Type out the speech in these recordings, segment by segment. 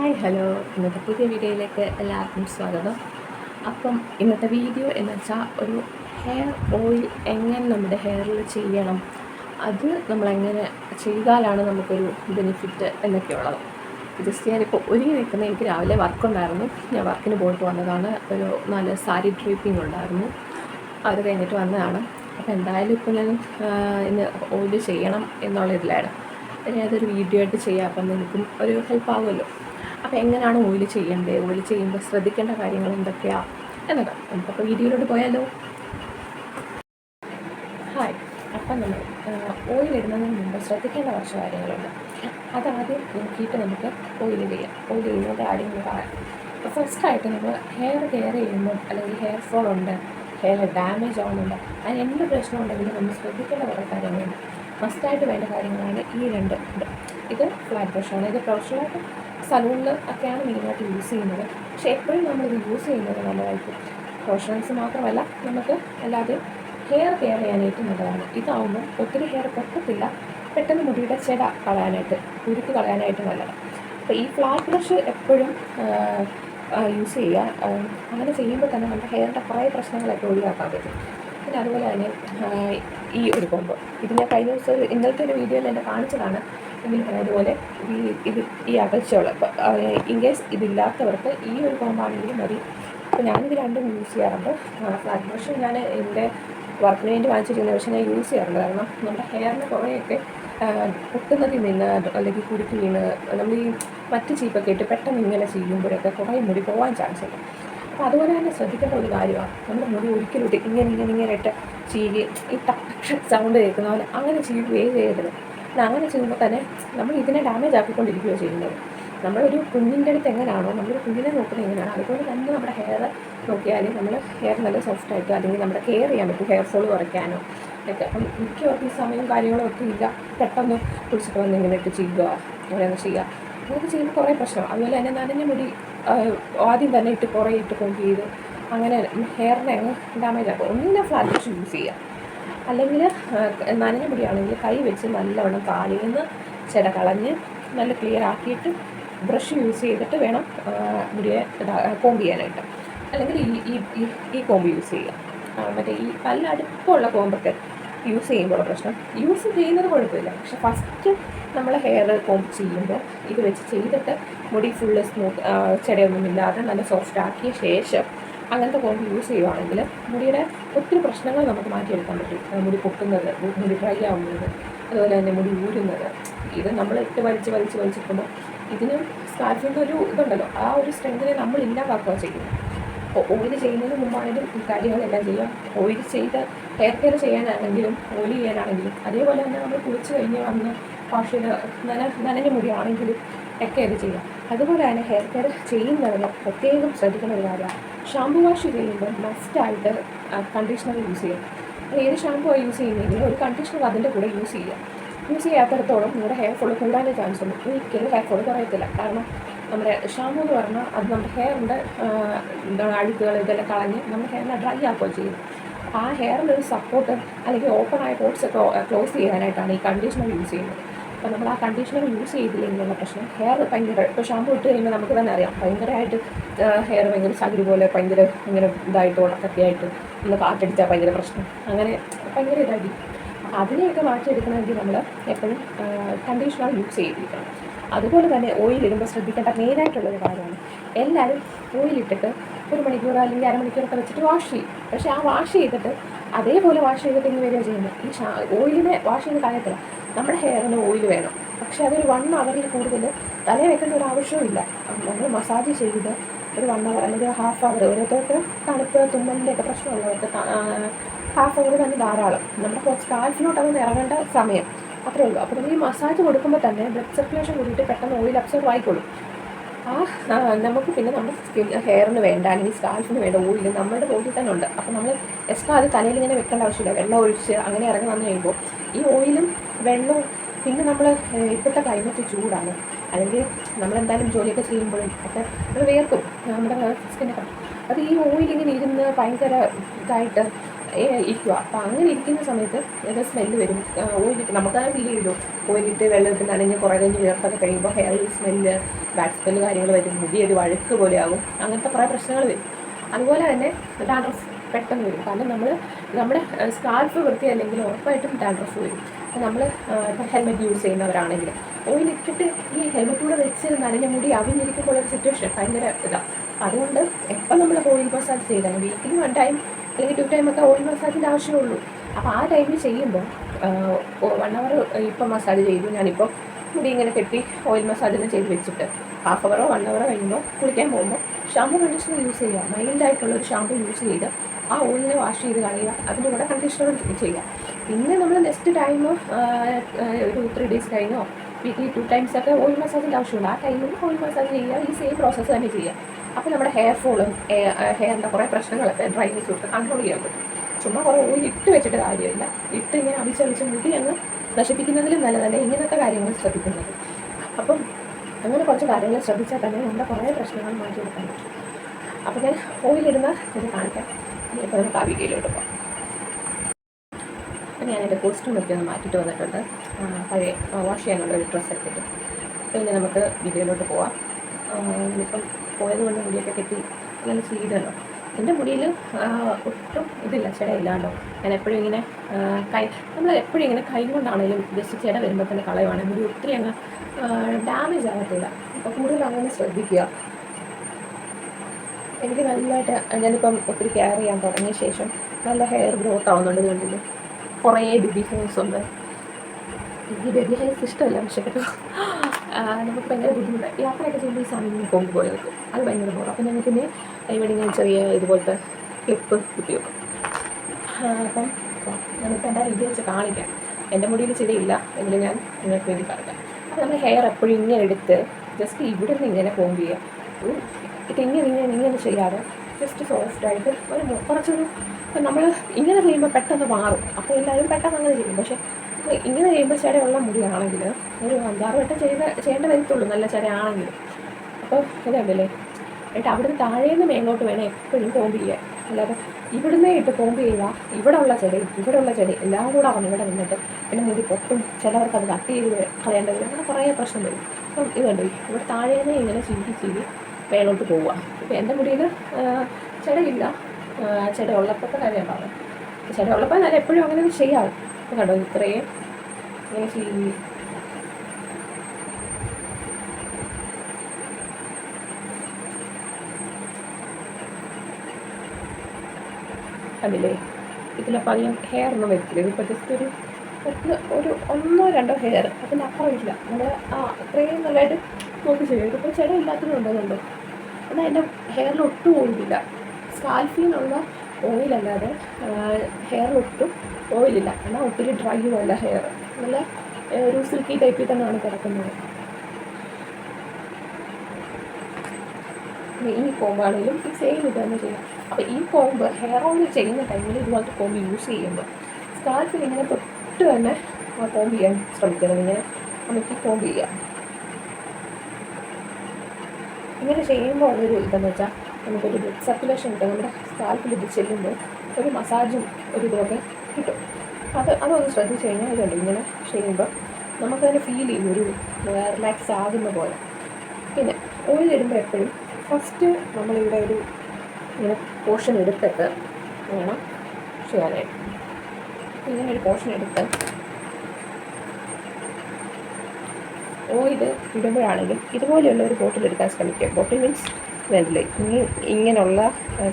Hi hello. ഇന്നത്തെ പുതിയ വീഡിയോയിലേക്ക് എല്ലാവർക്കും സ്വാഗതം. അപ്പം ഇന്നത്തെ വീഡിയോ എന്ന് വെച്ചാൽ ഒരു ഹെയർ ഓയിൽ എങ്ങനെ നമ്മുടെ ഹെയറിൽ ചെയ്യണം അത് നമ്മളെങ്ങനെ ചെയ്താലാണ് നമുക്കൊരു ബെനിഫിറ്റ് എന്നൊക്കെ ഉള്ളത് ജസ്റ്റ് ഞാനിപ്പോൾ ഒരുങ്ങി നിൽക്കുന്ന എനിക്ക് രാവിലെ വർക്കുണ്ടായിരുന്നു ഞാൻ വർക്കിന് പോയിട്ട് വന്നതാണ്. ഒരു നല്ല സാരി ഡ്രീപ്പിംഗ് ഉണ്ടായിരുന്നു. അത് കഴിഞ്ഞിട്ട് വന്നതാണ്. അപ്പോൾ എന്തായാലും ഇപ്പോൾ ഞാൻ ഇന്ന് ഓയിൽ ചെയ്യണം എന്നുള്ള ഇതിലാണ്. ഞാൻ അതൊരു വീഡിയോ ആയിട്ട് ചെയ്യാം. അപ്പം നിനക്കും ഒരു ഹെൽപ്പ് ആവുമല്ലോ. അപ്പോൾ എങ്ങനെയാണ് ഓയിൽ ചെയ്യേണ്ടത്? ഓയിൽ ചെയ്യുമ്പോൾ ശ്രദ്ധിക്കേണ്ട കാര്യങ്ങൾ എന്തൊക്കെയാണ് എന്നൊക്കെ നമുക്കപ്പോൾ വീഡിയോയിലോട്ട് പോയാലോ? ഹായ് അപ്പം നമ്മൾ ഓയിൽ ഇടുന്നതിന് മുമ്പ് ശ്രദ്ധിക്കേണ്ട കുറച്ച് കാര്യങ്ങളുണ്ട്. അതാദ്യം നോക്കിയിട്ട് നമുക്ക് ഓയിൽ ചെയ്യാം. ഓയിൽ ചെയ്യുന്നതിന്റെ കാര്യങ്ങൾ പറയാം അപ്പോൾ ഫസ്റ്റായിട്ട് നമ്മൾ ഹെയർ കെയർ ചെയ്യുമ്പോൾ അല്ലെങ്കിൽ ഹെയർ ഫോൾ ഉണ്ട് ഹെയർ ഡാമേജ് ആവുന്നുണ്ട് അതിന് എന്ത് പ്രശ്നം ഉണ്ടെങ്കിലും നമ്മൾ ശ്രദ്ധിക്കേണ്ട കുറേ കാര്യങ്ങളുണ്ട്. മസ്റ്റായിട്ട് വേണ്ട കാര്യങ്ങളാണ് ഈ രണ്ട്. ഇത് ഫ്ലാറ്റ് ബ്രഷാണ് ഇത് പ്രൊഫഷണലായിട്ട് സലൂണിൽ ഒക്കെയാണ് മെയിനായിട്ട് യൂസ് ചെയ്യുന്നത്. പക്ഷേ എപ്പോഴും നമ്മളിത് യൂസ് ചെയ്യുന്നത് നല്ലതായിരിക്കും. പോഷൻസ് മാത്രമല്ല നമുക്ക് അല്ലാതെ ഹെയർ കെയർ ചെയ്യാനായിട്ട് നല്ലതാണ്. ഇതാവുമ്പോൾ ഒത്തിരി ഹെയർ പൊട്ടത്തില്ല. പെട്ടെന്ന് മുടിയുടെ ചെട കളയാനായിട്ട് കുരുക്ക് കളയാനായിട്ട് നല്ലതാണ്. അപ്പോൾ ഈ ഫ്ലാറ്റ് ബ്രഷ് എപ്പോഴും യൂസ് ചെയ്യുക. അങ്ങനെ ചെയ്യുമ്പോൾ തന്നെ നമ്മുടെ ഹെയറിന്റെ കുറേ പ്രശ്നങ്ങളൊക്കെ ഒഴിവാക്കാൻ പറ്റും. പിന്നെ അതുപോലെ തന്നെ ഈ ഒരു കൊമ്പ് ഇത് ഞാൻ കഴിഞ്ഞ ദിവസം ഇന്നലത്തെ ഒരു വീഡിയോയിൽ എന്നെ കാണിച്ചതാണ്. എങ്കിലും അതുപോലെ ഈ ഇത് ഈ അകൽച്ചകൾ. ഇൻ കേസ് ഇതില്ലാത്തവർക്ക് ഈ ഒരു കോമ്പാണെങ്കിലും മതി. അപ്പോൾ ഞാനിത് രണ്ടും യൂസ് ചെയ്യാറുണ്ട്. ഫ്ലാറ്റ് ബ്രഷ് ഞാൻ എന്റെ വർക്കിന് വേണ്ടി വാങ്ങിച്ചിരിക്കുന്ന പക്ഷേ ഞാൻ യൂസ് ചെയ്യാറുണ്ട് കാരണം നമ്മുടെ ഹെയറിന് കുറേയൊക്കെ പൊട്ടുന്നതിൽ നിന്ന് അല്ലെങ്കിൽ കുരുക്ക് വീണ് നമ്മൾ ഈ മറ്റ് ചീപ്പൊക്കെ ഇട്ട് പെട്ടെന്ന് ഇങ്ങനെ ചെയ്യുമ്പോഴൊക്കെ കുറേ മുടി പോകാൻ ചാൻസ് ഉണ്ട്. അപ്പോൾ അതുപോലെ തന്നെ ശ്രദ്ധിക്കേണ്ട ഒരു കാര്യമാണ്. നമ്മുടെ മുടി ഒരിക്കലും ഇങ്ങനെ ഇങ്ങനെ ഇങ്ങനെ ഇട്ട് ചീകി ഈ ടക്ക് സൗണ്ട് കേൾക്കുന്ന പോലെ അങ്ങനെ ചെയ്യുകയേ ചെയ്യരുത്. അങ്ങനെ ചെയ്യുമ്പോൾ തന്നെ നമ്മൾ ഇതിനെ ഡാമേജ് ആക്കിക്കൊണ്ടിരിക്കുകയോ ചെയ്യുന്നത്. നമ്മളൊരു കുഞ്ഞിന്റെ അടുത്ത് എങ്ങനെയാണോ നമ്മളൊരു കുഞ്ഞിനെ നോക്കുന്നത് എങ്ങനെയാണോ അതുപോലെ തന്നെ നമ്മുടെ ഹെയർ നോക്കിയാൽ നമ്മൾ ഹെയർ നല്ല സോഫ്റ്റ് ആയിട്ട് അല്ലെങ്കിൽ നമ്മുടെ കെയർ ചെയ്യാൻ പറ്റും ഹെയർ ഫോൾ കുറയ്ക്കാനോ. ഒക്കെ അപ്പം മിക്കവർക്കും ഈ സമയം കാര്യങ്ങളും ഒക്കെ ഇല്ല. പെട്ടെന്ന് കുളിച്ചിട്ട് വന്ന് ഇങ്ങനെ ഇട്ട് ചെയ്യുക അങ്ങനെയൊക്കെ ചെയ്യുക. അങ്ങനെയൊക്കെ ചെയ്യുമ്പോൾ കുറേ പ്രശ്നം അതുപോലെ തന്നെ നനഞ്ഞ മുടി ആദ്യം തന്നെ ഇട്ട് കുറേ ഇട്ട് കൊണ്ട് ചെയ്ത് അങ്ങനെ ഹെയറിനെ ഡാമേജ് ആക്കും. ഒന്നിനെ ഫ്ലാറ്റ് യൂസ് ചെയ്യുക അല്ലെങ്കിൽ നനഞ്ഞ മുടിയാണെങ്കിൽ കൈ വെച്ച് നല്ലവണ്ണം കാലിൽ നിന്ന് ചെട കളഞ്ഞ് നല്ല ക്ലിയർ ആക്കിയിട്ട് ബ്രഷ് യൂസ് ചെയ്തിട്ട് വേണം മുടിയെ കോമ്പ് ചെയ്യാനായിട്ട്. അല്ലെങ്കിൽ ഈ ഈ ഈ- കോമ്പ് യൂസ് ചെയ്യുക. മറ്റേ ഈ പല്ല അടുപ്പമുള്ള കോമ്പൊക്കെ യൂസ് ചെയ്യുമ്പോൾ പ്രശ്നം. യൂസ് ചെയ്യുന്നത് കുഴപ്പമില്ല. പക്ഷെ ഫസ്റ്റ് നമ്മൾ ഹെയർ കോമ്പ് ചെയ്യുമ്പോൾ ഇത് വെച്ച് ചെയ്തിട്ട് മുടി ഫുള്ള് സ്മൂത്ത് ചെടയൊന്നുമില്ലാതെ നല്ല സോഫ്റ്റ് ആക്കിയ ശേഷം അങ്ങനത്തെ കോമ്പ് യൂസ് ചെയ്യുവാണെങ്കിൽ മുടിയുടെ ഒത്തിരി പ്രശ്നങ്ങൾ നമുക്ക് മാറ്റിയെടുക്കാൻ പറ്റും. മുടി പൊട്ടുന്നത് മുടി ഡ്രൈ ആവുന്നത് അതുപോലെ തന്നെ മുടി ഊരുന്നത്. ഇത് നമ്മൾ ഇട്ട് വലിച്ച് വലിച്ച് വലിച്ചിരിക്കുമ്പോൾ ഇതിന് സ്കാൽഫിന്റെ ഒരു ഇതുണ്ടല്ലോ. ആ ഒരു സ്ട്രെങ്തിനെ നമ്മൾ ഇല്ലാതാക്കുക ചെയ്യും. ഓയിൽ ചെയ്യുന്നതിന് മുമ്പാണെങ്കിലും ഈ കാര്യങ്ങളെല്ലാം ചെയ്യാം ഓയിൽ ചെയ്ത് ഹെയർ കെയർ ചെയ്യാനാണെങ്കിലും ഓയിൽ ചെയ്യാനാണെങ്കിലും അതേപോലെ തന്നെ നമ്മൾ കുളിച്ച് കഴിഞ്ഞ് വന്ന് വാഷ് ചെയ്ത് നന നനഞ്ഞ മുടിയാണെങ്കിലും ഒക്കെ അത് ചെയ്യാം അതുപോലെ തന്നെ ഹെയർ കെയർ ചെയ്യുന്നതിന് പ്രത്യേകം ശ്രദ്ധിക്കുന്ന ഒരു കാര്യമാണ് ഷാമ്പു വാഷ് ചെയ്യുമ്പോൾ മസ്റ്റായിട്ട് കണ്ടീഷണർ യൂസ് ചെയ്യാം. ഏത് ഷാമ്പു യൂസ് ചെയ്യുന്നെങ്കിലും ഒരു കണ്ടീഷണർ അതിന്റെ കൂടെ യൂസ് ചെയ്യുക യൂസ് ചെയ്യാത്തടത്തോളം നിങ്ങളുടെ ഹെയർ ഫോൾ കൂടാനേ ചാൻസ് ഉള്ളൂ ഒരിക്കലും ഹെയർ ഫോൾ കുറയത്തില്ല. കാരണം നമ്മുടെ ഷാമ്പു എന്ന് പറഞ്ഞാൽ അത് നമ്മുടെ ഹെയറിന്റെ എന്താണ് അഴുക്കുകൾ ഇതെല്ലാം കളഞ്ഞ് നമ്മുടെ ഹെയറിനെ ഡ്രൈ ആക്കുകയോ ചെയ്യും. ആ ഹെയറിന്റെ ഒരു സപ്പോർട്ട് അല്ലെങ്കിൽ ഓപ്പൺ ആയ പോർട്സ് ഒക്കെ ക്ലോസ് ചെയ്യാനായിട്ടാണ് ഈ കണ്ടീഷണർ യൂസ് ചെയ്യുന്നത്. അപ്പോൾ നമ്മൾ ആ കണ്ടീഷണർ യൂസ് ചെയ്തില്ലെങ്കിലുള്ള പ്രശ്നം. ഹെയർ ഭയങ്കര ഇപ്പോൾ ഷാമ്പു ഇട്ട് കഴിയുമ്പോൾ നമുക്ക് തന്നെ അറിയാം ഭയങ്കരമായിട്ട് ഹെയർ ഭയങ്കര ചകിരി പോലെ ഭയങ്കര ഇങ്ങനെ ഇതായിട്ട് ഉണക്കൊക്കെ ആയിട്ട് ഒന്ന് കാറ്റടിച്ചാൽ ഭയങ്കര പ്രശ്നം. അങ്ങനെ ഭയങ്കര ഇതായിട്ട് അതിനെയൊക്കെ മാറ്റിയെടുക്കണമെങ്കിൽ നമ്മൾ എപ്പോഴും കണ്ടീഷണർ യൂസ് ചെയ്തിരിക്കണം. അതുപോലെ തന്നെ ഓയിൽ ഇടുമ്പോൾ ശ്രദ്ധിക്കേണ്ട മെയിനായിട്ടുള്ളൊരു കാര്യമാണ് എല്ലാവരും ഓയിലിട്ടിട്ട് ഒരു മണിക്കൂർ അല്ലെങ്കിൽ അരമണിക്കൂറൊക്കെ വെച്ചിട്ട് വാഷ് ചെയ്യും. പക്ഷേ ആ വാഷ് ചെയ്തിട്ട് അതേപോലെ വാഷ് ചെയ്തിട്ട് ഇങ്ങനെ വരിക ചെയ്യുന്നത്. ഈ ഷാ ഓയിലിനെ വാഷ് ചെയ്ത് കളയത്തില്ല നമ്മുടെ ഹെയറിന് ഓയിൽ വേണം. പക്ഷേ അതൊരു വൺ അവറിൽ കൂടുതൽ തലേ വെക്കേണ്ട ഒരു ആവശ്യമില്ല നമ്മൾ മസാജ് ചെയ്ത് ഒരു വൺ അവർ അല്ലെങ്കിൽ ഹാഫ് അവർ ഓരോരുത്തർക്ക് തണുപ്പ് തുമ്മലിന്റെ ഒക്കെ പ്രശ്നമുള്ളവർക്ക് ഹാഫ് അവർ തന്നെ ധാരാളം. നമ്മുടെ സ്കാൽഫിലോട്ട് അതൊന്ന് ഇറങ്ങേണ്ട സമയം. അത്രേ ഉള്ളൂ. അപ്പോൾ നമ്മൾ ഈ മസാജ് കൊടുക്കുമ്പോൾ തന്നെ ബ്ലഡ് സർക്കുലേഷൻ കൂടിയിട്ട് പെട്ടെന്ന് ഓയിൽ അബ്സോർബ് ആയിക്കോളും. ആ നമുക്ക് പിന്നെ നമ്മുടെ ഹെയറിന് വേണ്ട അല്ലെങ്കിൽ സ്കാൽഫിന് വേണ്ട ഓയിൽ നമ്മുടെ ബോഡിയിൽ തന്നെ ഉണ്ട്. അപ്പോൾ നമ്മൾ എക്സ്ട്രാ അത് തലയിൽ ഇങ്ങനെ വെക്കേണ്ട ആവശ്യമില്ല. വെള്ളം ഒഴിച്ച് അങ്ങനെ ഇറങ്ങി വന്നു കഴിയുമ്പോൾ ഈ ഓയിലും വെള്ളവും പിന്നെ നമ്മൾ ഇപ്പോഴത്തെ ക്ലൈമറ്റ് ചൂടാണ്. അല്ലെങ്കിൽ നമ്മളെന്തായാലും ജോലിയൊക്കെ ചെയ്യുമ്പോഴും ഒക്കെ നമ്മൾ വേർക്കും. നമ്മുടെ സ്കിന്നൊക്കെ അത് ഈ ഓയിൽ ഇങ്ങനെ ഇരുന്ന് ഭയങ്കര ഇതായിട്ട് ഇരിക്കുക അപ്പോൾ അങ്ങനെ ഇരിക്കുന്ന സമയത്ത് ഏതാ സ്മെല്ല് വരും. ഓയിലിട്ട് നമുക്കത് ഫീൽ ചെയ്തു ഓയിലിട്ട് വെള്ളത്തിൽ നനഞ്ഞ് കുറേ കഴിഞ്ഞ് വിയർത്തൊക്കെ കഴിയുമ്പോൾ ഹെയറിൽ സ്മെല്ല് ബാഡ് സ്മെല്ല് കാര്യങ്ങൾ വരും. മുടി ഒരു വഴുക്ക് പോലെ ആകും അങ്ങനത്തെ കുറേ പ്രശ്നങ്ങൾ വരും. അതുപോലെ തന്നെ ഡാൻഡ്രഫ് പെട്ടെന്ന് വരും. കാരണം നമ്മൾ നമ്മുടെ സ്കാർഫ് വൃത്തിയല്ലെങ്കിൽ ഉറപ്പായിട്ടും ഡാൻഡ്രഫ് വരും. അപ്പോൾ നമ്മൾ ഇപ്പം ഹെൽമെറ്റ് യൂസ് ചെയ്യുന്നവരാണെങ്കിൽ ഓയിലിട്ടിട്ട് ഈ ഹെൽമെറ്റ് കൂടെ വെച്ച് നനഞ്ഞ മുടി അവിഞ്ഞിരിക്കുമ്പോൾ ഒരു സിറ്റുവേഷൻ ഭയങ്കര ഇതാണ് അതുകൊണ്ട് എപ്പം നമ്മൾ ഓയിൽ മസാജ് ചെയ്താലും വീക്കിലി വൺ ടൈം അല്ലെങ്കിൽ ടു ടൈം ഒക്കെ ഓയിൽ മസാജിന്റെ ആവശ്യമുള്ളൂ. അപ്പോൾ ആ ടൈമിൽ ചെയ്യുമ്പോൾ വൺ അവർ ഇപ്പം മസാജ് ചെയ്തു. ഞാനിപ്പോൾ മുടി ഇങ്ങനെ കെട്ടി ഓയിൽ മസാജ് ചെയ്ത് വെച്ചിട്ട് ഹാഫ് അവറോ വൺ അവറോ കഴിയുമ്പോൾ കുളിക്കാൻ പോകുമ്പോൾ ഷാമ്പു കണ്ടീഷണർ യൂസ് ചെയ്യുക മൈൽഡായിട്ടുള്ള ഒരു ഷാമ്പു യൂസ് ചെയ്ത് ആ ഓയിലിനെ വാഷ് ചെയ്ത് കളയുക. അതിന്റെ കൂടെ കണ്ടീഷണർ ചെയ്യുക പിന്നെ നമ്മൾ നെക്സ്റ്റ് ടൈം ഒരു ത്രീ ഡേയ്സ് കഴിഞ്ഞോ വീക്കിലി ടു ടൈംസ് ഒക്കെ ഓയിൽ മസാജിന്റെ ആവശ്യമുണ്ട്. ആ ടൈമിൽ ഓയിൽ മസാജ് ചെയ്യുക. ഈ സെയിം പ്രോസസ്സ് തന്നെ ചെയ്യുക. അപ്പോൾ നമ്മുടെ ഹെയർ ഫോളും ഹെയറിന്റെ കുറേ പ്രശ്നങ്ങളൊക്കെ ഡ്രൈവിങ് സൂട്ട് കൺട്രോൾ ചെയ്യാൻ പറ്റും. ചുമ്മാ കുറേ ഓയിൽ ഇട്ട് വെച്ചിട്ട് കാര്യമില്ല. ഇട്ട് ഇങ്ങനെ അടിച്ചടിച്ച് മുടി അങ്ങ് നശിപ്പിക്കുന്നതിലും നല്ലതല്ല ഇങ്ങനത്തെ കാര്യങ്ങൾ ശ്രദ്ധിക്കുന്നത്. അപ്പം അങ്ങനെ കുറച്ച് കാര്യങ്ങൾ ശ്രദ്ധിച്ചാൽ തന്നെ നമ്മുടെ കുറേ പ്രശ്നങ്ങൾ മാറ്റിയെടുക്കാൻ പറ്റും. അപ്പോൾ ഞാൻ ഓയിലിടുന്ന ഇത് കാണിക്കാം. ഇപ്പോൾ നമുക്ക് ആ വീഡിയോയിലോട്ട് പോകാം അപ്പം ഞാൻ എന്റെ കോസ്റ്റ്യൂമൊക്കെ ഒന്ന് മാറ്റിയിട്ട് വന്നിട്ടുണ്ട്. പഴയ വാഷ് ചെയ്യാനുള്ള ഒരു ഡ്രസ്സ് എടുത്തിട്ട്. പിന്നെ നമുക്ക് വീഡിയോയിലോട്ട് പോവാം. ഇപ്പം പോയത് കൊണ്ട് മുടിയൊക്കെ കെട്ടി അങ്ങനെ ചെയ്തല്ലോ എന്റെ മുടിയിൽ ഒട്ടും ഇതില്ല ചെടയില്ലാണ്ടോ. ഞാൻ എപ്പോഴും ഇങ്ങനെ കൈ നമ്മൾ എപ്പോഴും ഇങ്ങനെ കൈ കൊണ്ടാണെങ്കിലും ജസ്റ്റ് ചെട വരുമ്പോൾ തന്നെ കളയുവാണ്. മുടി ഒത്തിരി അങ്ങ് ഡാമേജ് ആകത്തില്ല അപ്പോൾ കൂടുതൽ അങ്ങനെ ശ്രദ്ധിക്കുക. എനിക്ക് നല്ലതായിട്ട് ഞാനിപ്പം ഒത്തിരി കെയർ ചെയ്യാൻ തുടങ്ങിയ ശേഷം നല്ല ഹെയർ ഗ്രോത്ത് ആവുന്നുണ്ട് കണ്ടില്ല? കുറേ ബേബി ഹെയർസ് ഉണ്ട്. എനിക്ക് ബേബി ഹെയർസ് ഇഷ്ടമല്ല പക്ഷേ കേട്ടോ നമുക്ക് ഭയങ്കര ബുദ്ധിമുട്ട്. യാത്രയൊക്കെ ചെയ്യുമ്പോൾ ഈ സാധനങ്ങൾ കൊമ്പ് പോലെ നിൽക്കും അത് ഭയങ്കര ബോറും അപ്പം ഞങ്ങൾ പിന്നെ ഇവിടെ ഞാൻ ചെറിയ ഇതുപോലത്തെ ക്ലിപ്പ് കുത്തി വെക്കും അപ്പം ഞാനിപ്പോൾ എന്റെ രീതി വെച്ച് കാണിക്കാം. എന്റെ മുടിയിൽ ചെടിയില്ല എങ്കിലും ഞാൻ നിങ്ങൾക്ക് വേണ്ടി കാണിക്കാം അപ്പോൾ നമ്മൾ ഹെയർ എപ്പോഴും ഇങ്ങനെ എടുത്ത് ജസ്റ്റ് ഇവിടെ നിന്ന് ഇങ്ങനെ കോമ്പ് ചെയ്യാം ഇത് ഇങ്ങനെ ഇങ്ങനെ ഇങ്ങനെ ചെയ്യാതെ ജസ്റ്റ് സോഫ്റ്റായിട്ട് ഒരു കുറച്ചൊരു നമ്മൾ ഇങ്ങനെ ചെയ്യുമ്പോൾ പെട്ടെന്ന് മാറും. അപ്പോൾ എല്ലാവരും പെട്ടെന്ന് അങ്ങനെ ചെയ്യും. പക്ഷേ ഇങ്ങനെ ചെയ്യുമ്പോൾ ചിരയുള്ള മുടിയാണെങ്കിൽ ഒരു അഞ്ചാറ് വട്ടം ചെയ്ത ചെയ്യേണ്ട വരത്തുള്ളൂ നല്ല ചിരയാണെങ്കിൽ അപ്പോൾ ഇതുണ്ടല്ലേ എന്നിട്ട് അവിടുന്ന് താഴേന്ന് മേങ്ങോട്ട് വേണം എപ്പോഴും കോമ്പ് ചെയ്യാൻ. അല്ലാതെ ഇവിടുന്ന് ഇട്ട് കോമ്പ് ചെയ്യുക ഇവിടെ ഉള്ള ചെടി ഇവിടെ ഉള്ള ചെടി എല്ലാം കൂടെ അവൻ ഇവിടെ നിന്നിട്ട് പിന്നെ മുടി പൊട്ടും ചിലവർക്ക് അത് കട്ട് ചെയ്ത് കളയേണ്ടത് അങ്ങനെ കുറേ പ്രശ്നം വരും. അപ്പം ഇതുണ്ട് ഇവിടെ താഴേന്ന് ഇങ്ങനെ ചീവി ചീരി മേലോട്ട് പോവുക. ഇപ്പം എന്റെ മുടിയിൽ ചെടയില്ല. ചെടയുള്ളപ്പോഴത്തെ കാര്യം പറഞ്ഞു. ചെട ഉള്ളപ്പോൾ ഞാൻ എപ്പോഴും അങ്ങനെ ചെയ്യാറ് കണ്ടോ? ഇത്രയും ഇങ്ങനെ ചീവി അതിലേ ഇതിലപ്പോൾ അധികം ഹെയർ ഒന്നും വരത്തില്ല ഇതിപ്പോൾ ജസ്റ്റ് ഒരു ഒരു ഒരു ഒന്നോ രണ്ടോ ഹെയർ അതിനപ്പുറം ഇല്ല നമ്മൾ ആ അത്രയും നല്ലതായിട്ട് നോക്കി ചെയ്യും. ഇതിപ്പോൾ ചെടം ഇല്ലാത്തതും ഉണ്ടെന്നുണ്ടോ എന്നാൽ എന്റെ ഹെയറിൽ ഒട്ടും പോയിട്ടില്ല. സ്കാൽഫിൽ നിന്നുള്ള ഓയിലല്ലാതെ ഹെയർ ഒട്ടും ഓയിലില്ല എന്നാൽ ഒത്തിരി ഡ്രൈയും അല്ല ഹെയർ നല്ല ഒരു സിൽക്കി ടൈപ്പിൽ തന്നെയാണ് കിടക്കുന്നത്. ഈ കോമ്പാണെങ്കിലും ഈ സെയിം ഇത് തന്നെ ചെയ്യാം. അപ്പോൾ ഈ കോമ്പ് ഹെയർ ഓയിൽ ചെയ്യുന്ന ടൈമിൽ ഇതുപോലത്തെ കോമ്പ് യൂസ് ചെയ്യുമ്പോൾ സ്കാൽപ്പിൽ ഇങ്ങനെ തൊട്ട് തന്നെ ആ കോമ്പ് ചെയ്യാൻ ശ്രമിക്കണം. ഇങ്ങനെ നമുക്ക് കോമ്പ് ചെയ്യാം. ഇങ്ങനെ ചെയ്യുമ്പോൾ ഉള്ളൊരു ഇതെന്ന് വെച്ചാൽ നമുക്കൊരു ബ്ലഡ് സർക്കുലേഷൻ കിട്ടും. നമ്മുടെ സ്കാൽപ്പിൽ ഇത് ചെല്ലുമ്പോൾ ഒരു മസാജും ഒരു ഇതൊക്കെ കിട്ടും. അത് അതൊന്ന് ശ്രദ്ധിച്ച് കഴിഞ്ഞാൽ ഇതുണ്ട് ഇങ്ങനെ ചെയ്യുമ്പോൾ നമുക്കതിന് ഫീൽ ചെയ്യും. ഒരു റിലാക്സ് ആകുന്ന പോലെ. പിന്നെ ഓയിൽ ഇടുമ്പോൾ എപ്പോഴും ഫസ്റ്റ് നമ്മളിവിടെ ഒരു ഇങ്ങനെ പോർഷൻ എടുത്തിട്ട് വേണം ചെയ്യാനായിട്ട്. ഇങ്ങനെ ഒരു പോർഷൻ എടുത്ത് ഓയിൽ ഇടുമ്പോഴാണെങ്കിലും ഇതുപോലെയുള്ള ഒരു ബോട്ടിൽ എടുക്കാൻ ശ്രമിക്കുക. ബോട്ടിൽ മീൻസ് വേണ്ടില്ലേ. ഇനി ഇങ്ങനെയുള്ള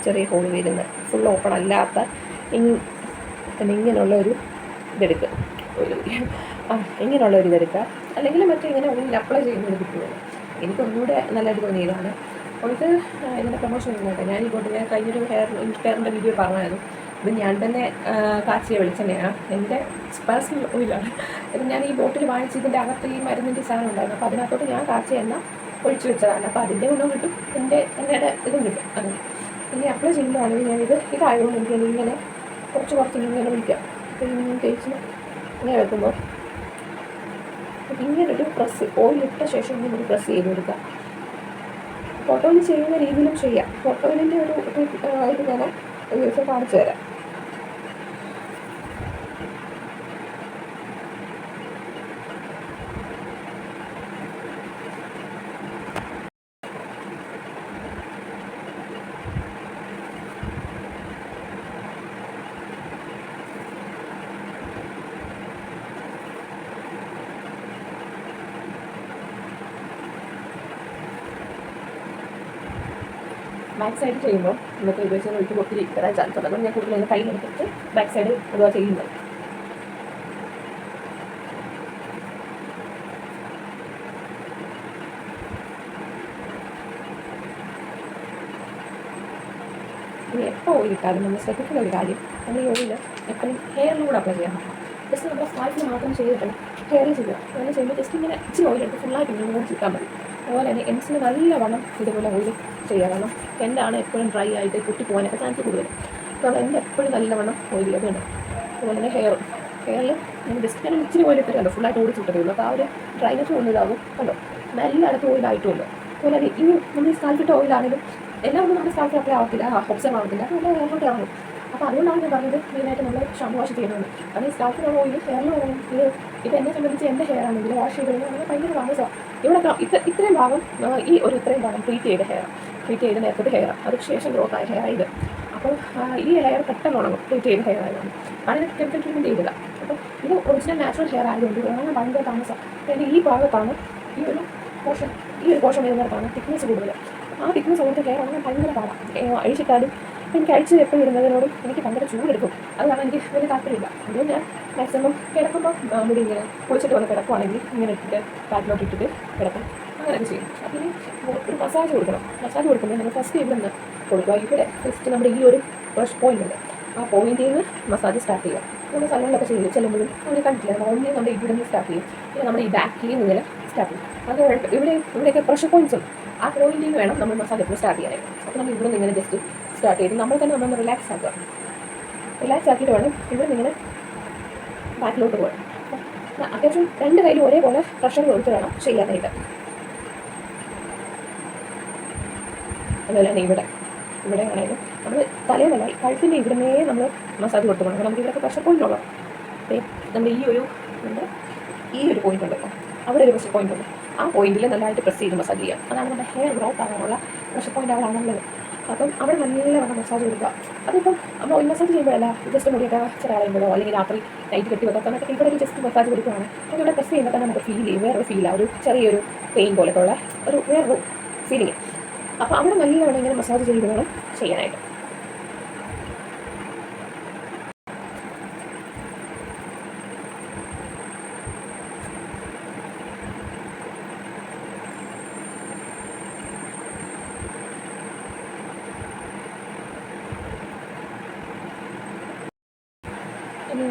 ചെറിയ ഹോൾ വരുന്ന ഫുൾ ഓപ്പൺ അല്ലാത്ത ഇങ്ങനെയുള്ള ഒരു ഇതെടുക്കുക. ഒരു ആ ഇങ്ങനെയുള്ള ഒരു ഇതെടുക്കുക. അല്ലെങ്കിൽ മറ്റേ ഇങ്ങനെ ഓയിൽ അപ്ലൈ ചെയ്യുന്ന ഒരു കിട്ടുമല്ലോ എനിക്കൊന്നുകൂടെ നല്ലതായിട്ട് തോന്നിയതാണ്. അവൾക്ക് ഇങ്ങനെ പ്രൊമോഷൻ ഇല്ലാട്ടെ ഞാൻ ഇങ്ങോട്ട് ഞാൻ കഴിഞ്ഞൊരു ഹെയർ ഹെയറിന്റെ വീഡിയോ പറഞ്ഞായിരുന്നു. ഇത് ഞാൻ തന്നെ കാച്ചിയെ വെളിച്ചെണ്ണയാണ് എന്റെ പേഴ്സണൽ ഓയിലാണ് ഇത് ഞാൻ ഈ ബോട്ടിൽ വാങ്ങിച്ച് ഇതിന്റെ അകത്ത് ഈ മരുന്നിന്റെ സാധനം ഉണ്ടായിരുന്നു. അപ്പോൾ അതിനകത്തോട്ട് ഞാൻ കാച്ചിയ എണ്ണ ഒഴിച്ചു വെച്ചതാണ്. അപ്പോൾ അതിന്റെ ഗുണം കിട്ടും. എന്റെ എന്റെ ഇതും കിട്ടും. അങ്ങനെ. ഇനി അപ്ലൈ ചെയ്യുമ്പോഴാണെങ്കിൽ ഞാൻ ഇത് ഇതായതുകൊണ്ട് എനിക്ക് ഇങ്ങനെ കുറച്ച് കുറച്ച് ഇങ്ങനെ വിളിക്കാം. ഇങ്ങനെ തേച്ച് ഇങ്ങനെ വെക്കുമ്പോൾ ഇങ്ങനെ ഒരു പ്രസ് ഓയിൽ ഇട്ട ശേഷം ഇങ്ങനെ ഒരു പ്രസ് ചെയ്ത് കൊടുക്കാം ഫോട്ടോയിൽ ചെയ്യുന്ന രീതിയിലും ചെയ്യാം. ഫോട്ടോയിലിന്റെ ഒരു ഇത് ഞാൻ ഒരു ദിവസം കാണിച്ചു തരാം. ബാക്ക് സൈഡ് ചെയ്യുമ്പോൾ നമുക്ക് വെച്ച് ഒഴിക്കുമ്പോൾ ഒത്തിരി വരാൻ ചാൻസ് ഉണ്ട്. അതുകൊണ്ട് ഞാൻ കൂടുതൽ അതിന്റെ കൊടുത്തിട്ട് ബാക്ക് സൈഡ് ഇതുവാ ചെയ്യുന്നത് എപ്പോൾ ഓയിൽ ഇട്ടാലും നമ്മൾ ശ്രദ്ധിക്കുന്ന ഒരു കാര്യം നമ്മൾ ഈ ഓയിൽ എപ്പോഴും ഹെയറിലൂടെ അപ്ലൈ ചെയ്യാൻ പറ്റും ജസ്റ്റ് നമ്മുടെ സ്കാൽപ്പിൽ മാത്രം ചെയ്തിട്ട് ഹെയറിൽ ചെയ്യുക. അങ്ങനെ ചെയ്യുമ്പോൾ ജസ്റ്റ് ഇങ്ങനെ ഇച്ചിരി ഓയിൽ എടുത്ത് ഫുള്ളായിട്ട് ഇങ്ങനെ ഓടിച്ചിട്ടാൽ മതി. അതുപോലെ തന്നെ എൻസിന് നല്ല വണ്ണം ഇതുപോലെ ഓയിൽ ചെയ്യുക കാരണം എന്താണ് എപ്പോഴും ഡ്രൈ ആയിട്ട് കുട്ടി പോകാനൊക്കെ ചാൻസ് കൂടുതൽ കാരണം എന്റെ എപ്പോഴും നല്ലവണ്ണം ഓയിൽ അതുകൊണ്ട് അതുപോലെ തന്നെ ഹെയർ ഹെയറിൽ ഞാൻ ജസ്റ്റ് ഞാൻ ഇച്ചിരി ഓയിൽ ഫുൾ ഫുള്ളായിട്ട് ഓടി ചുട്ടതേ ഉള്ളൂ. അപ്പോൾ ആ ഒരു ഡ്രൈനസ് ഇതാകും കണ്ടോ നല്ല അടുത്ത് ഓയിലായിട്ടുമുണ്ട് അതുപോലെ തന്നെ ഇനി നമ്മൾ ഈ സ്ഥലത്തിട്ട് ഓയിലാണെങ്കിലും എല്ലാം ഒന്നും നമ്മുടെ സ്ഥലത്ത് അപ്ലൈ ആവത്തില്ല. ഒബ്സർവ് ആവത്തില്ല. അത് നല്ല ഹെയറിലോട്ട് ആവും അപ്പോൾ അതുകൊണ്ടാണ് ഞാൻ പറഞ്ഞത് മെയിനായിട്ട് നമ്മൾ ഷാമ്പു വാഷ് ചെയ്യുന്നത് കാരണം ഈ സ്കാൽപ്പിലുള്ള ഓയിൽ ഹെയറിൽ ഇത് എന്നെ സംബന്ധിച്ച് എന്റെ ഹെയർ ആണെങ്കിൽ വാഷ് ചെയ്ത് കഴിഞ്ഞാൽ ഭയങ്കര താമസമാണ് ഇവിടെ ഇത്ര ഇത്രയും ഭാഗം ഈ ഒരു ഇത്രയും ഭാഗം ട്രീറ്റ് ചെയ്ത ഹെയർ ട്രീറ്റ് ചെയ്ത് നേരത്തെ ഹെയർ അതിനുശേഷം ഗ്രോത്ത് ആയ ഹെയർ ഇത് അപ്പോൾ ഈ ഹെയർ പെട്ടെന്ന് ഉണങ്ങും ട്രീറ്റ് ചെയ്ത ഹെയർ ആയതുകൊണ്ട്. അതിന് കെമിക്കൽ ട്രീറ്റ്മെന്റ് ചെയ്തില്ല അപ്പോൾ ഇത് ഒറിജിനൽ നാച്ചുറൽ ഹെയർ ആയതുകൊണ്ട് ഉണങ്ങാൻ ഭയങ്കര താമസം. പിന്നെ ഈ ഭാഗത്താണ് ഈ ഒരു പോഷൻ ഈ ഒരു പോർഷൻ വരുന്നിടത്താണ് തിക്നെസ് കൂടുതൽ. ആ തിക്നെസ് കൊടുത്ത ഹെയർ ഉണങ്ങാൻ ഭയങ്കര പാടാണ് അഴിച്ചിട്ടാലും എനിക്ക് അഴിച്ച് എപ്പോൾ ഇടുന്നതിനോടും എനിക്ക് ഭയങ്കര ചൂടെടുക്കും. അത് എനിക്ക് വലിയ താല്പര്യമില്ല. അതുകൊണ്ട് ഞാൻ മാക്സിമം കിടക്കുമ്പോൾ മുടി ഇങ്ങനെ കുളിച്ചിട്ട് വന്ന് കിടക്കുവാണെങ്കിൽ ഇങ്ങനെ ഇട്ടിട്ട് കാറ്റിലോട്ട് ഇട്ടിട്ട് കിടക്കും. അങ്ങനെയൊക്കെ ചെയ്യും? അപ്പം ഇനി ഒരു മസാജ് കൊടുക്കണം. മസാജ് കൊടുക്കുമ്പോൾ നമ്മൾ ഫസ്റ്റ് ഇവിടെ നിന്ന് കൊടുക്കുക. ഇവിടെ ഫസ്റ്റ് നമ്മുടെ ഈ ഒരു ഫ്രഷ് പോയിന്റ് ഉണ്ട്. ആ പോയിന്റിൽ നിന്ന് മസാജ് സ്റ്റാർട്ട് ചെയ്യുക. നമ്മൾ സ്ഥലങ്ങളിലൊക്കെ ചെയ്യും ചെല്ലുമ്പോഴും നമ്മൾ കണ്ടിട്ടില്ല. ഓൺലി നമ്മുടെ ഇവിടെ നിന്ന് സ്റ്റാർട്ട് ചെയ്യും. പിന്നെ നമ്മുടെ ഈ ബാക്കിൽ നിന്ന് സ്റ്റാർട്ട് ചെയ്യും. അത് ഇവിടെ ഇവിടെയൊക്കെ പ്രഷർ പോയിന്റ്സ് ഉണ്ട്. ആ പോയിന്റിൽ നിന്ന് വേണം നമ്മൾ മസാജ് എപ്പോഴും സ്റ്റാർട്ട് ചെയ്യാനായിട്ട്. അപ്പോൾ നമ്മൾ ഇവിടെ നിന്ന് ഇങ്ങനെ ജസ്റ്റ് സ്റ്റാർട്ട് ചെയ്ത് നമ്മൾ തന്നെ നമ്മൾ റിലാക്സ് ആക്കുക. റിലാക്സ് ആക്കിയിട്ട് വേണം ഇവിടെ നിന്ന് ബാക്കിലോട്ട് പോകണം അപ്പോൾ അത്യാവശ്യം രണ്ട് കയ്യിലും ഒരേപോലെ പ്രഷർ കൊടുത്ത് വേണം ചെയ്യാനായിട്ട്. അതുപോലെ ഇവിടെ. ഇവിടെ ആണെങ്കിലും നമ്മൾ തലയിലല്ല കഴുത്തിന്റെ ഇവിടുന്നേ നമ്മൾ മസാജ് കൊടുത്തു പോകണം. നമുക്ക് ഇവിടെയൊക്കെ പ്രഷർ പോയിന്റ് ഉള്ളത് നമ്മൾ ഈ ഒരു നമ്മുടെ ഈ ഒരു പോയിന്റ് ഉണ്ട്. അവിടെ ഒരു പ്രഷർ പോയിന്റ് ഉണ്ട്. ആ പോയിന്റിൽ നല്ലതായിട്ട് പ്രസ് ചെയ്ത് മസാജ് ചെയ്യാം. അതാണ് നമ്മുടെ ഹെയർ ഗ്രോത്ത് ആകാനുള്ള പ്രഷർ പോയിന്റ് അവിടെയാണുള്ളത് അപ്പം അവിടെ നല്ലവണ്ണം മസാജ് കൊടുക്കുക. അതിപ്പം നമ്മൾ ഓയിൽ മസാജ് ചെയ്യുമ്പോഴല്ല ജസ്റ്റ് മുടിയൊക്കെ ചില കളയുമ്പോഴോ അല്ലെങ്കിൽ രാത്രി നൈറ്റ് കെട്ടി വെക്കാൻ നമുക്ക് ഇവിടെ ഒരു ജസ്റ്റ് മസാജ് കൊടുക്കുകയാണ് അപ്പോൾ ഇവിടെ പ്രസ് ചെയ്യുമ്പോൾ തന്നെ നമുക്ക് ഫീൽ ചെയ്യും വേറൊരു ഫീലാണ് ഒരു ചെറിയൊരു പെയിൻ പോലെയൊക്കെ ഒരു വേറൊരു ഫീലിംഗ് അപ്പോൾ അവിടെ നല്ലവണ്ണം ഇങ്ങനെ മസാജ് ചെയ്ത് വേണം ചെയ്യാനായിട്ട്.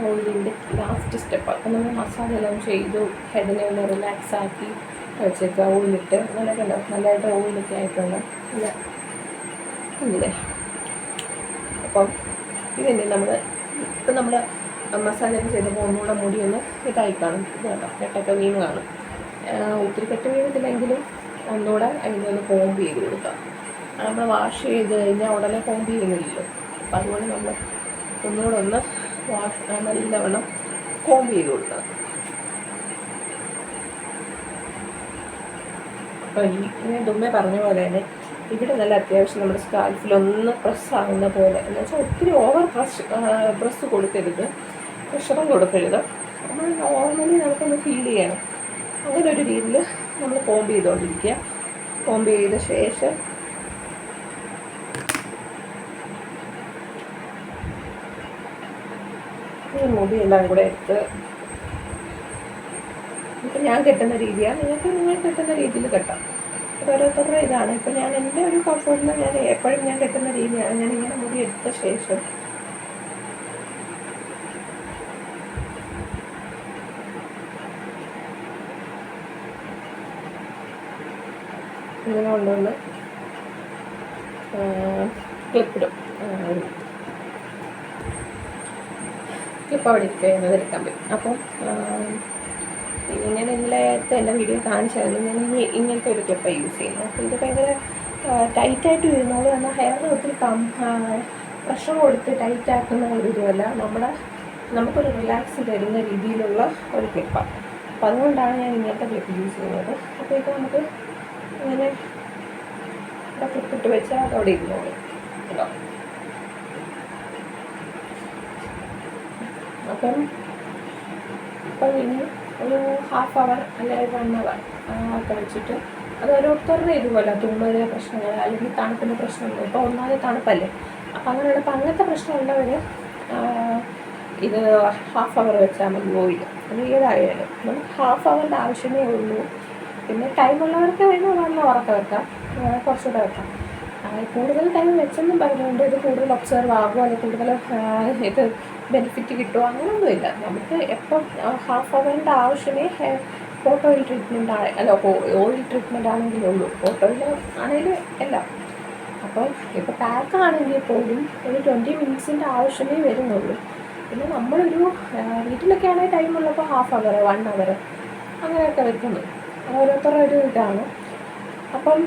ഓയിലിന്റെ ലാസ്റ്റ് സ്റ്റെപ്പ് അപ്പം നമ്മൾ മസാജ് എല്ലാം ചെയ്തു ഹെഡിനെ ഒന്ന് റിലാക്സ് ആക്കി. വെച്ചേക്കുക. ഓയിലിട്ട് അങ്ങനെയൊക്കെ ഉണ്ടാവും നല്ലതായിട്ട് ഓയിലൊക്കെ ആയിട്ടുണ്ട്. പിന്നെ ഇല്ലേ? അപ്പം ഇതിന്റെ നമ്മൾ ഇപ്പം നമ്മൾ മസാജൊക്കെ ചെയ്തപ്പോൾ ഒന്നുകൂടെ ഒന്ന് ഇതായി കാണും. ഇത് കേട്ടോ കെട്ടൊക്കെ വീണ് കാണും. ഒത്തിരി കെട്ട് വീണിട്ടില്ലെങ്കിലും ഒന്നുകൂടെ അതിന്റെ ഒന്ന് കോമ്പ് ചെയ്ത് കൊടുക്കാം നമ്മൾ വാഷ് ചെയ്ത് കഴിഞ്ഞാൽ ഉടനെ കോമ്പ് ചെയ്യുന്നില്ലല്ലോ. അപ്പം അതുകൊണ്ട് നമ്മൾ ഒന്നുകൂടെ ഒന്ന് വാഷ് നല്ലവണ്ണം കോമ്പ് ചെയ്ത് കൊടുക്കണം അപ്പോൾ ഈ മുമ്പേ പറഞ്ഞ പോലെ തന്നെ ഇവിടെ നല്ല അത്യാവശ്യം നമ്മുടെ സ്കാൽഫിലൊന്ന് പ്രസ് ആകുന്ന പോലെ. എന്ന് വെച്ചാൽ ഒത്തിരി ഓവർ പ്രസ് പ്രസ് കൊടുക്കരുത്. പ്രഷറും കൊടുക്കരുത്. നമ്മൾ നോർമലി നമുക്കൊന്ന് ഫീൽ ചെയ്യണം. അങ്ങനെ ഒരു രീതിയിൽ നമ്മൾ കോമ്പ് ചെയ്തുകൊണ്ടിരിക്കുക കോമ്പ് ചെയ്ത ശേഷം ഈ മുടിയെല്ലാം കൂടെ എടുത്ത് ഇപ്പം ഞാൻ കെട്ടുന്ന രീതിയാണ്. നിങ്ങൾക്ക് നിങ്ങൾ കെട്ടുന്ന രീതിയിൽ കെട്ടാം. ഇത് ഓരോരുത്തരുടെ ഇതാണ്. ഇപ്പം ഞാൻ എന്റെ ഒരു കംഫർട്ടിൽ ഞാൻ എപ്പോഴും ഞാൻ കെട്ടുന്ന രീതിയാണ്. ഞാൻ ഇങ്ങനെ മുടി എടുത്ത ശേഷം ഇങ്ങനെ കൊണ്ടുവന്ന് ക്ലിപ്പിടും. ക്ലിപ്പ് അവിടെ ഇരിക്കുന്നത് എടുക്കാൻ പറ്റും അപ്പം ഇന്നലത്തെ എന്റെ വീഡിയോ കാണിച്ചായിരുന്നു. ഞാൻ ഇനി ഇങ്ങനത്തെ ഒരു ക്ലിപ്പ് യൂസ് ചെയ്യുന്നത്. അപ്പോൾ ഇത് ഭയങ്കര ടൈറ്റായിട്ട് വരുന്നത് എന്നാൽ ഹെയറിന് ഒത്തിരി കം പ്രഷർ കൊടുത്ത് ടൈറ്റാക്കുന്ന ഒരു ഇതുമല്ല. നമ്മുടെ നമുക്കൊരു റിലാക്സ് തരുന്ന രീതിയിലുള്ള ഒരു ക്ലിപ്പാണ് അപ്പോൾ അതുകൊണ്ടാണ് ഞാൻ ഇങ്ങനത്തെ ക്ലിപ്പ് യൂസ് ചെയ്യുന്നത്. അപ്പോൾ ഇത് നമുക്ക് ഇങ്ങനെ ഇവിടെ ക്ലിപ്പ് ഇട്ട് വെച്ചാൽ അതവിടെ ഇരുന്നോളൂ. അപ്പം അപ്പം ഇനി ഒരു ഹാഫ് അവർ അല്ലെങ്കിൽ വൺ അവർ ഒക്കെ വെച്ചിട്ട് അത് ഓരോരുത്തരുടെ ഇതുപോലെ തുമ്മൽ പ്രശ്നങ്ങൾ അല്ലെങ്കിൽ തണുപ്പിന്റെ പ്രശ്നങ്ങൾ. ഇപ്പോൾ ഒന്നാമത് തണുപ്പല്ലേ. അപ്പം അങ്ങനെയുള്ള അപ്പം അങ്ങനത്തെ പ്രശ്നമുള്ളവർ ഇത് ഹാഫ് അവർ വെച്ചാൽ മതി ഓയിൽ അത് ഏതായാലും. നമുക്ക് ഹാഫ് അവറിന്റെ ആവശ്യമേ ഉള്ളൂ. പിന്നെ ടൈമുള്ളവർക്ക് വേണം നല്ല ഉറക്കം വെക്കാം. കുറച്ചുകൂടെ വെക്കാം. കൂടുതൽ ടൈം വെച്ചെന്നും പറഞ്ഞുകൊണ്ട് ഇത് കൂടുതൽ ഒബ്സർവ് ആകുമോ അല്ലെങ്കിൽ കൂടുതൽ ഇത് ബെനിഫിറ്റ് കിട്ടുമോ അങ്ങനെയൊന്നുമില്ല നമുക്ക് എപ്പം ഹാഫ് അവറിന്റെ ആവശ്യമേ ഹെയർ ഫോട്ടോ ഓയിൽ ട്രീറ്റ്മെന്റ് ആണ് അല്ല ഓയിൽ ട്രീറ്റ്മെന്റ് ആണെങ്കിലേ ഉള്ളൂ. ഫോട്ടോ ഓയിൽ ആണെങ്കിൽ അല്ല അപ്പം ഇപ്പോൾ പാക്ക് ആണെങ്കിൽ പോലും ഒരു ട്വന്റി മിനിറ്റ്സിന്റെ ആവശ്യമേ വരുന്നുള്ളൂ. പിന്നെ നമ്മളൊരു വീട്ടിലൊക്കെ ആണെങ്കിൽ ടൈം ഉള്ളപ്പോൾ ഹാഫ് അവർ വൺ അവർ അങ്ങനെയൊക്കെ വരുന്നു ഓരോരുത്തരുടെ ഒരു ഇതാണ്. അപ്പം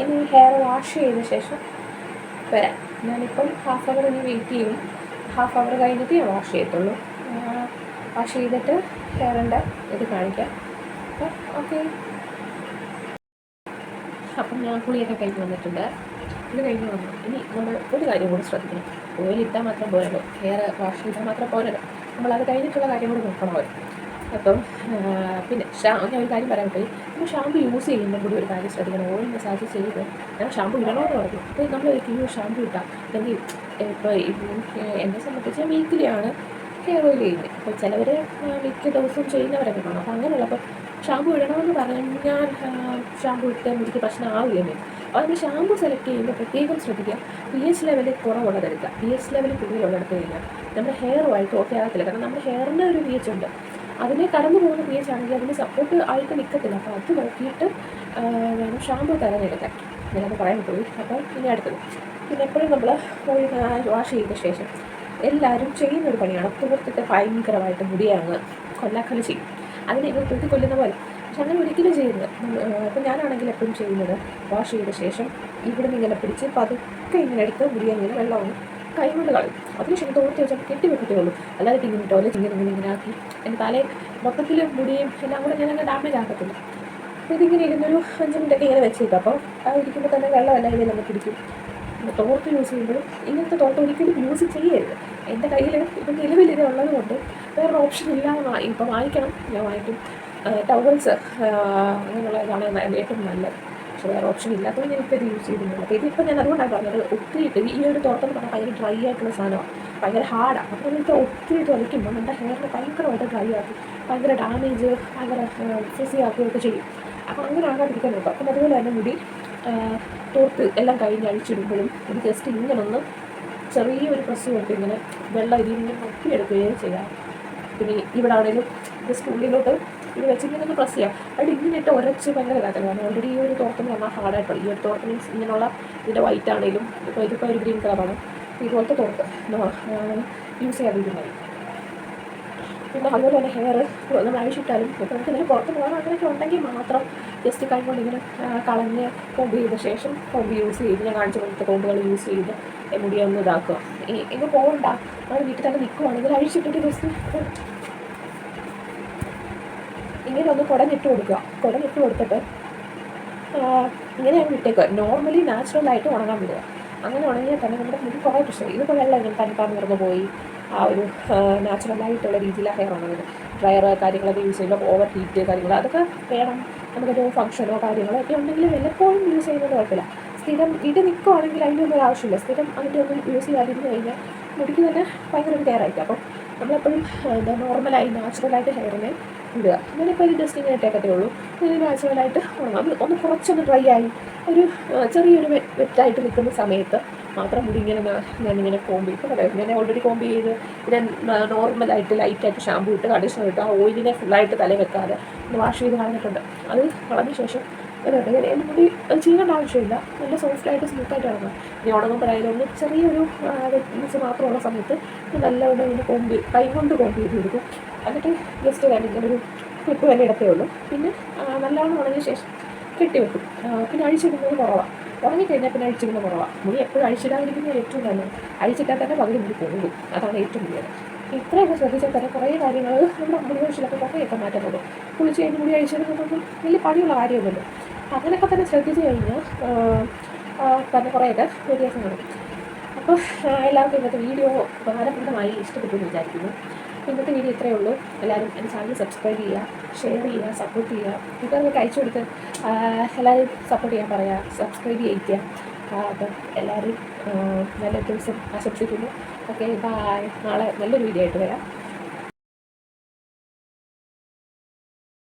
ഇനി ഹെയർ വാഷ് ചെയ്ത ശേഷം വരാം. ഞാനിപ്പം ഹാഫ് അവർ ഇനി വെയിറ്റ് ചെയ്യും. ഹാഫ് അവർ കഴിഞ്ഞിട്ട് ഞാൻ വാഷ് ചെയ്യത്തുള്ളൂ. വാഷ് ചെയ്തിട്ട് ഹെയറിന്റെ ഇത് കാണിക്കാം. ഓക്കെ. അപ്പം ഞാൻ കുളിയൊക്കെ കഴിഞ്ഞ് വന്നിട്ടുണ്ട്. ഇത് കഴിഞ്ഞ് വന്നു. ഇനി നമ്മൾ ഒരു കാര്യം കൂടി ശ്രദ്ധിക്കണം. ഓയിലിട്ടാൽ മാത്രം പോരല്ലോ. ഹെയർ വാഷ് ചെയ്താൽ മാത്രം പോരല്ലോ. നമ്മൾ അത് കഴിഞ്ഞിട്ടുള്ള കാര്യം നോക്കണം. നോക്കണമല്ലോ അപ്പം പിന്നെ ഷാ ഞാൻ ഒരു കാര്യം പറയാൻ പോയി നമ്മൾ ഷാമ്പു യൂസ് ചെയ്യുമ്പോൾ കൂടി ഒരു കാര്യം ശ്രദ്ധിക്കണം. ഓയിൽ മസാജ് ചെയ്ത് ഞാൻ ഷാമ്പു ഇടണമെന്ന് പറഞ്ഞു. അപ്പോൾ നമ്മൾ ഒരു ഷാമ്പു ഇട്ടാൽ അല്ലെങ്കിൽ ഇപ്പോൾ എന്നെ സംബന്ധിച്ച് വീക്കിലിയാണ് ഹെയർ ഓയിൽ ചെയ്യുന്നത്. അപ്പോൾ ചിലവർ മിക്ക ദിവസവും ചെയ്യുന്നവരൊക്കെ കാണും. അപ്പോൾ അങ്ങനെയുള്ളപ്പോൾ ഷാമ്പു ഇടണമെന്ന് പറഞ്ഞാൽ ഷാമ്പു ഇട്ട് മുടിക്ക് പ്രശ്നമാവില്ലെന്നേ അപ്പോൾ നമ്മൾ ഷാമ്പു സെലക്ട് ചെയ്യുമ്പോൾ പ്രത്യേകം ശ്രദ്ധിക്കുക. പി എച്ച് ലെവലിൽ കുറവുള്ളതെടുക്കുക പി എച്ച് ലെവലിൽ കൂടുതലുള്ളിടത്ത് കഴിഞ്ഞാൽ നമ്മുടെ ഹെയറുമായിട്ട് ഓക്കെ ആകത്തില്ല. കാരണം നമ്മുടെ ഹെയറിന് ഒരു പി എച്ച് ഉണ്ട്. അതിനെ കടന്നു പോകുന്ന പി എച്ച് ആണെങ്കിൽ അതിന് സപ്പോർട്ട് ആയിട്ട് നിൽക്കത്തില്ല. അപ്പോൾ അത് നോക്കിയിട്ട് വേണം ഷാമ്പു തരാനെടുക്കാൻ. ഞാനത് പറയാൻ പോയി. അപ്പോൾ ഇനി അടുത്തത്. പിന്നെ എപ്പോഴും നമ്മൾ വാഷ് ചെയ്ത ശേഷം എല്ലാവരും ചെയ്യുന്നൊരു പണിയാണ്. തുവർത്തിട്ട് ഭയങ്കരമായിട്ട് മുടിയങ്ങ് കൊല്ലാക്കൽ ചെയ്യും. അതിനെ കുത്തി കൊല്ലുന്ന പോലെ. പക്ഷെ അങ്ങനെ ഒരിക്കലും ചെയ്യുന്നത് ഇപ്പം ഞാനാണെങ്കിൽ എപ്പോഴും ചെയ്യുന്നത് വാഷ് ചെയ്ത ശേഷം ഇവിടെ നിന്ന് ഇങ്ങനെ പിടിച്ച് പതുക്കെ ഇങ്ങനെ എടുത്ത് മുടി അങ്ങനെ വെള്ളം ഒന്ന് കൈകൊണ്ട് കളയും. അതിനുശേഷം തോർത്ത് വെച്ചാൽ കെട്ടി വെക്കത്തേ ഉള്ളൂ. അല്ലാതെ ഇങ്ങനെ ടോലെ ഇങ്ങനെ ഇങ്ങനെ ഇങ്ങനെ ആക്കി എന്റെ തലയും മൊത്തത്തിൽ മുടിയും എല്ലാം കൂടെ ഞാൻ അങ്ങനെ ഡാമേജ് ആക്കത്തില്ല. അപ്പോൾ ഇതിങ്ങനെ ഇരുന്നൊരു അഞ്ച് മിനിറ്റൊക്കെ ഇങ്ങനെ വെച്ചേക്കും. അപ്പോൾ ആ ഇരിക്കുമ്പോൾ തന്നെ വെള്ളമല്ല ഇങ്ങനെ നമുക്ക് പിടിക്കും. തോർത്ത് യൂസ് ചെയ്യുമ്പോഴും ഇങ്ങനത്തെ തോർത്ത് ഒരിക്കലും യൂസ് ചെയ്യരുത്. എന്റെ കയ്യിൽ ഇപ്പം നിലവിൽ ഇത് ഉള്ളത് കൊണ്ട് വേറൊരു ഓപ്ഷൻ ഇല്ല ഇപ്പം വാങ്ങിക്കണം. ഞാൻ വാങ്ങിക്കും. ടവൽസ് അങ്ങനെയുള്ള ഇതാണ് ഏറ്റവും നല്ലത്. പക്ഷേ വേറെ ഓപ്ഷൻ ഇല്ലാത്തത് ഞാൻ ഇപ്പോൾ ഇത് യൂസ് ചെയ്യുന്നുണ്ട് അപ്പോൾ ഇതിപ്പോൾ ഞാൻ അതുകൊണ്ടാണ് പറഞ്ഞത്. ഒത്തിരി ഈ ഒരു തോർത്തെന്ന് പറഞ്ഞാൽ ഭയങ്കര ഡ്രൈ ആയിട്ടുള്ള സാധനമാണ്. ഭയങ്കര ഹാർഡാണ് അപ്പോൾ നമുക്ക് ഒത്തിരി തുലയ്ക്കുമ്പോൾ നമ്മുടെ ഹെയറിന് ഭയങ്കരമായിട്ട് ഡ്രൈ ആക്കും. ഭയങ്കര ഡാമേജ് ഭയങ്കര ഫിസി ആക്കുകയൊക്കെ ചെയ്യും. അപ്പോൾ അങ്ങനെ ആകാതിരിക്കാൻ നോക്കാം അപ്പം അതുപോലെ തന്നെ മുടി തോർത്ത് എല്ലാം കഴിഞ്ഞ് അഴിച്ചിടുമ്പോഴും ഇത് ജസ്റ്റ് ഇങ്ങനെ ഒന്ന് ചെറിയൊരു പ്രസ് കൊണ്ട് ഇങ്ങനെ വെള്ളം ഇതിൽ നിന്ന് നോക്കിയെടുക്കുകയും ചെയ്യാം. പിന്നെ ഇവിടെ ആണെങ്കിലും ജസ്റ്റ് ഉള്ളിലോട്ട് ഇത് വെച്ച് ഇങ്ങനെ ഒന്ന് പ്രസ് ചെയ്യാം. അവിടെ ഇങ്ങനെ ഇട്ട് ഉരച്ച് ഭയങ്കര ഇതാക്കണം കാരണം ഓൾറെഡി ഈ ഒരു തോർത്തിന് പറഞ്ഞാൽ ഹാർഡായിട്ടുള്ള ഈ ഒരു തോർത്ത് മീൻസ് ഇങ്ങനെയുള്ള ഇതിന്റെ വൈറ്റ് ആണെങ്കിലും ഇപ്പോൾ ഇതിപ്പോൾ ഒരു ഗ്രീൻ കളറാണ് ഇതുപോലത്തെ തോർത്ത് യൂസ് ചെയ്യാതിരിക്കുന്നത് പിന്നെ അതുപോലെ തന്നെ ഹെയർ നമ്മൾ അഴിച്ചിട്ടാലും ഇപ്പോൾ നമുക്ക് ഇതിന് പുറത്ത് പോകാൻ അങ്ങനെയൊക്കെ ഉണ്ടെങ്കിൽ മാത്രം ജസ്റ്റ് കൈ കൊണ്ട് ഇങ്ങനെ കളഞ്ഞ് കൊമ്പ് ചെയ്ത ശേഷം കൊമ്പ് യൂസ് ചെയ്ത് ഞാൻ കാണിച്ച പോലത്തെ കൊമ്പുകൾ യൂസ് ചെയ്ത് മുടി ഒന്ന് ഇതാക്കുക. ഇങ്ങനെ പോകണ്ട നമ്മൾ വീട്ടിൽ തന്നെ നിൽക്കുവാണെങ്കിൽ അഴിച്ചിട്ടിട്ട് ജസ്റ്റ് ഇങ്ങനെ ഒന്ന് കുടഞ്ഞിട്ട് കൊടുക്കുക. കുടഞ്ഞിട്ട് കൊടുത്തിട്ട് ഇങ്ങനെയാണ് ഇങ്ങനെ വിട്ടേക്കുക നോർമലി നാച്ചുറലായിട്ട് ഉണങ്ങാൻ വിടുക. അങ്ങനെ ഉണങ്ങിയാൽ തന്നെ നമ്മുടെ മുടി കുറേ പ്രശ്നം. ഇതിപ്പോൾ വെള്ളം ഇങ്ങനെ തണുപ്പാൻ നിറഞ്ഞു പോയി. ആ ഒരു നാച്ചുറലായിട്ടുള്ള രീതിയിൽ ഹെയർ ഉണങ്ങുന്നത് ഡ്രയർ കാര്യങ്ങളൊക്കെ യൂസ് ചെയ്യുമ്പോൾ ഓവർ ഹീറ്റ് കാര്യങ്ങൾ അതൊക്കെ വേണം. നമുക്കൊരു ഫംഗ്ഷനോ കാര്യങ്ങളോ ഒക്കെ ഉണ്ടെങ്കിൽ വല്ലപ്പോഴും യൂസ് ചെയ്യുന്നത് കുഴപ്പമില്ല. സ്ഥിരം വീട്ടിൽ നിൽക്കുവാണെങ്കിൽ അതിന്റെ ഒന്നും ഒരു ആവശ്യമില്ല. സ്ഥിരം അതിന്റെ ഒന്നും യൂസ് ചെയ്യാതിരുന്ന് കഴിഞ്ഞാൽ മുടിക്ക് തന്നെ ഭയങ്കര ഒരു കെയറായിരിക്കും അപ്പം നമ്മളെപ്പോഴും എന്താ നോർമലായി നാച്ചുറലായിട്ട് ഹെയറിനെ ഇടുക. ഞാനിപ്പോൾ ഒരു ജസ്റ്റ് ഇങ്ങനെ ഇട്ടേക്കത്തേ ഉള്ളൂ. ഇത് നാച്ചുറലായിട്ട് ഉണങ്ങും. അത് ഒന്ന് കുറച്ചൊന്ന് ഡ്രൈ ആയി ഒരു ചെറിയൊരു വെറ്റ് വെറ്റായിട്ട് നിൽക്കുന്ന സമയത്ത് മാത്രം മുടി ഇങ്ങനെ ഞാനിങ്ങനെ കോമ്പ് ഇപ്പോൾ ഞാൻ ഓൾറെഡി കോമ്പ് ചെയ്ത്. പിന്നെ നോർമലായിട്ട് ലൈറ്റായിട്ട് ഷാമ്പൂ ഇട്ട് കണ്ടീഷണർ ഇട്ട് ആ ഓയിലിനെ ഫുള്ളായിട്ട് തലയിൽ വെക്കാതെ ഒന്ന് വാഷ് ചെയ്ത് കളഞ്ഞിട്ടുണ്ട്. അത് കളഞ്ഞ ശേഷം അതുകൊണ്ട് ഞാൻ എന്റെ മുടി അത് ചെയ്യേണ്ട ആവശ്യമില്ല. നല്ല സോഫ്റ്റായിട്ട് സ്മൂത്തായിട്ട് ഇറങ്ങാം. ഇനി ഉണങ്ങുമ്പോഴായാലും ഒന്ന് ചെറിയൊരു വെറ്റ്നസ് മാത്രമുള്ള സമയത്ത് നല്ലവണ്ണം ഇങ്ങനെ കോമ്പ് കൈ കൊണ്ട് കോമ്പ് ചെയ്ത് കൊടുക്കും. എന്നിട്ട് ജസ്റ്റ് ഞാൻ ഇങ്ങനെ ഒരു ക്ലിപ്പ് തന്നെ ഇടത്തേ ഉള്ളൂ. പിന്നെ നല്ലവണ്ണം ഉണങ്ങിയ ശേഷം കെട്ടി വെക്കും പിന്നെ അഴിച്ചിടുന്നത് കുറവാണ് ഉണങ്ങിക്കഴിഞ്ഞാൽ പിന്നെ അഴിച്ചിടുന്ന കുറവാണ് മുടി എപ്പോഴും അഴിച്ചിടാതിരിക്കുന്നത് ഏറ്റവും നല്ലത്. അഴിച്ചിട്ടാൽ തന്നെ പകുതി മുടി പോകും അതാണ് ഏറ്റവും വലിയത് ഇത്രയൊക്കെ ശ്രദ്ധിച്ചാൽ തന്നെ കുറേ കാര്യങ്ങൾ നമ്മുടെ മുടി കഴിച്ചിലൊക്കെ കുറേയൊക്കെ മാറ്റം വരും. കുളിച്ച് കഴിഞ്ഞ് മുടി അഴിച്ചിടുന്നതൊന്നും വലിയ പണിയുള്ള കാര്യമൊന്നുമില്ല. അങ്ങനെയൊക്കെ തന്നെ ശ്രദ്ധിച്ച് കഴിഞ്ഞാൽ തന്നെ കുറേയൊക്കെ വ്യത്യാസം കാണും അപ്പോൾ എല്ലാവർക്കും ഇന്നത്തെ വീഡിയോ ഉപകാരപ്രദമായി ഇഷ്ടപ്പെട്ടു എന്ന് വിചാരിക്കുന്നു. ഇന്നത്തെ വീഡിയോ ഇത്രയേ ഉള്ളൂ. എല്ലാവരും എന്റെ ചാനൽ സബ്സ്ക്രൈബ് ചെയ്യുക ഷെയർ ചെയ്യുക സപ്പോർട്ട് ചെയ്യുക. കൂട്ടുകാർക്ക് അയച്ചു കൊടുത്ത് എല്ലാവരും സപ്പോർട്ട് ചെയ്യാൻ പറയുക സബ്സ്ക്രൈബ് ചെയ്യിക്കുക. അപ്പം എല്ലാവരും നല്ല ദിവസം ആശംസിക്കുന്നു. ഓക്കെ ബായ് നാളെ നല്ലൊരു വീഡിയോ ആയിട്ട് വരാം.